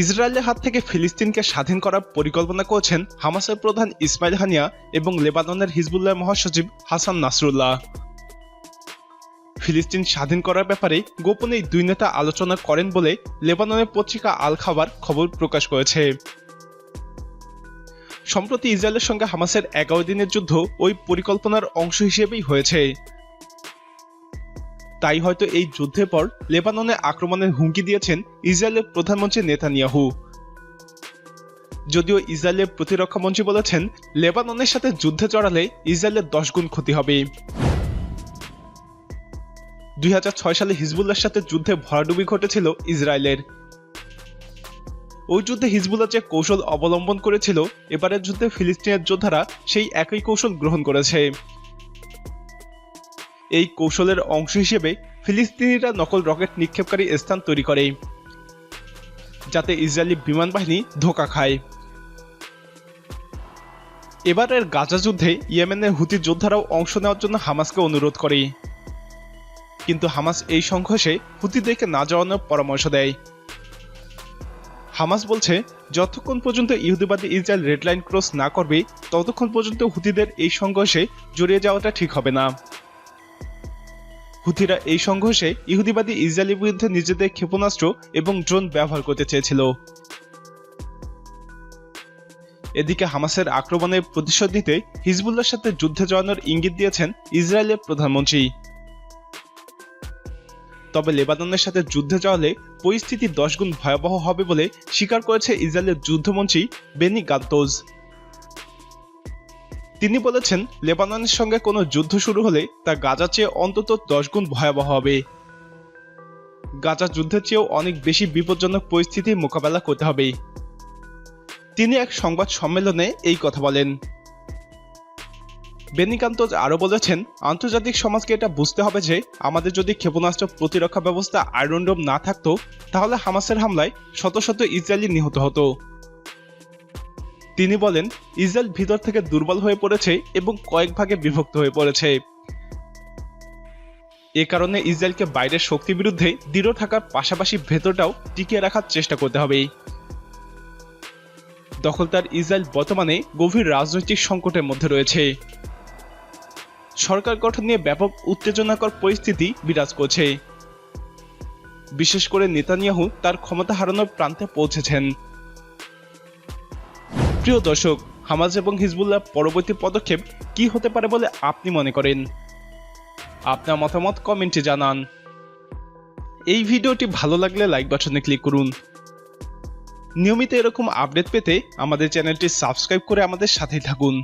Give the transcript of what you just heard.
ইসরায়েলের হাত থেকে ফিলিস্তিনকে স্বাধীন করার পরিকল্পনা করছেন হামাসের প্রধান ইসমাইল হানিয়া এবং লেবাননের হিজবুল্লাহ মহাসচিব হাসান নাসরুল্লাহ। ফিলিস্তিন স্বাধীন করার ব্যাপারে গোপনে দুই নেতা আলোচনা করেন বলে লেবাননের পত্রিকা আল খাবার খবর প্রকাশ করেছে। সম্প্রতি ইসরায়েলের সঙ্গে হামাসের এগারো দিনের যুদ্ধ ওই পরিকল্পনার অংশ হিসেবেই হয়েছে। তাই হয়তো এই যুদ্ধের পর লেবাননে আক্রমণের হুমকি দিয়েছেন ইসরায়েলের প্রধানমন্ত্রী নেতানিয়াহু। যদিও ইসরায়েলের প্রতিরক্ষা মন্ত্রী বলেছেন, লেবাননের সাথে যুদ্ধে জড়ালে ইসরায়েলের দশ গুণ ক্ষতি হবে। দুই হাজার ছয় সালে হিজবুল্লার সাথে যুদ্ধে ভরাডুবি ঘটেছিল ইসরায়েলের। ওই যুদ্ধে হিজবুল্লাহ যে কৌশল অবলম্বন করেছিল, এবারের যুদ্ধে ফিলিস্তিনের যোদ্ধারা সেই একই কৌশল গ্রহণ করেছে। এই কৌশলের অংশ হিসেবে ফিলিস্তিনিরা নকল রকেট নিক্ষেপকারী স্থান তৈরি করে, যাতে ইসরায়েলি বিমান বাহিনী ধোকা খায়। এবারের গাজা যুদ্ধে ইয়েমেনের হুতি যোদ্ধারাও অংশ নেওয়ার জন্য হামাসকে অনুরোধ করে। কিন্তু হামাস এই সংঘর্ষে হুতিদেরকে না যাওয়ানোর পরামর্শ দেয়। হামাস বলছে, যতক্ষণ পর্যন্ত ইহুদিবাদী ইসরায়েল রেডলাইন ক্রস না করবে, ততক্ষণ পর্যন্ত হুতিদের এই সংঘর্ষে জড়িয়ে যাওয়াটা ঠিক হবে না। হুথিরা এই সংঘর্ষে ইহুদিবাদী ইসরায়েলের বিরুদ্ধে নিজেদের ক্ষেপণাস্ত্র এবং ড্রোন ব্যবহার করতে চেয়েছিল। এদিকে হামাসের আক্রমণের প্রতিশোধ নিতে হিজবুল্লার সাথে যুদ্ধে জড়ানোর ইঙ্গিত দিয়েছেন ইসরায়েলের প্রধানমন্ত্রী। তবে লেবাননের সাথে যুদ্ধে জড়ালে পরিস্থিতি দশ গুণ ভয়াবহ হবে বলে স্বীকার করেছে ইসরায়েলের যুদ্ধমন্ত্রী বেনি গান্তোজ তিনি বলেছেন, লেবাননের সঙ্গে কোনো যুদ্ধ শুরু হলে তা গাজার চেয়ে অন্তত দশ গুণ ভয়াবহ হবে। গাজা যুদ্ধের চেয়েও অনেক বেশি বিপজ্জনক পরিস্থিতি মোকাবেলা করতে হবে। তিনি এক সংবাদ সম্মেলনে এই কথা বলেন। বেনিকান্তজ আরও বলেছেন, আন্তর্জাতিক সমাজকে এটা বুঝতে হবে যে, আমাদের যদি ক্ষেপণাস্ত্র প্রতিরক্ষা ব্যবস্থা আয়রনডোম না থাকতো, তাহলে হামাসের হামলায় শত শত ইসরায়েলি নিহত হতো। তিনি বলেন, ইসরায়েল ভিতর থেকে দুর্বল হয়ে পড়েছে এবং কয়েক ভাগে বিভক্ত হয়ে পড়েছে। এ কারণে ইসরায়েলকে বাইরের শক্তির বিরুদ্ধে দৃঢ় থাকার পাশাপাশি ভেতরটাও টিকিয়ে রাখার চেষ্টা করতে হবে। দখলদার ইসরায়েল বর্তমানে গভীর রাজনৈতিক সংকটের মধ্যে রয়েছে। সরকার গঠন নিয়ে ব্যাপক উত্তেজনাকর পরিস্থিতি বিরাজ করছে। বিশেষ করে নেতানিয়াহু তার ক্ষমতা হারানোর প্রান্তে পৌঁছেছেন। প্রিয় দর্শক, হামাজ এবং হিজবুল্লাহ পরবর্তী পদক্ষেপ কি হতে পারে বলে আপনি মনে করেন? আপনার মতামত কমেন্টে জানান। এই ভিডিওটি ভালো লাগলে লাইক বাটনে ক্লিক করুন। নিয়মিত এরকম আপডেট পেতে আমাদের চ্যানেলটি সাবস্ক্রাইব করে আমাদের সাথেই থাকুন।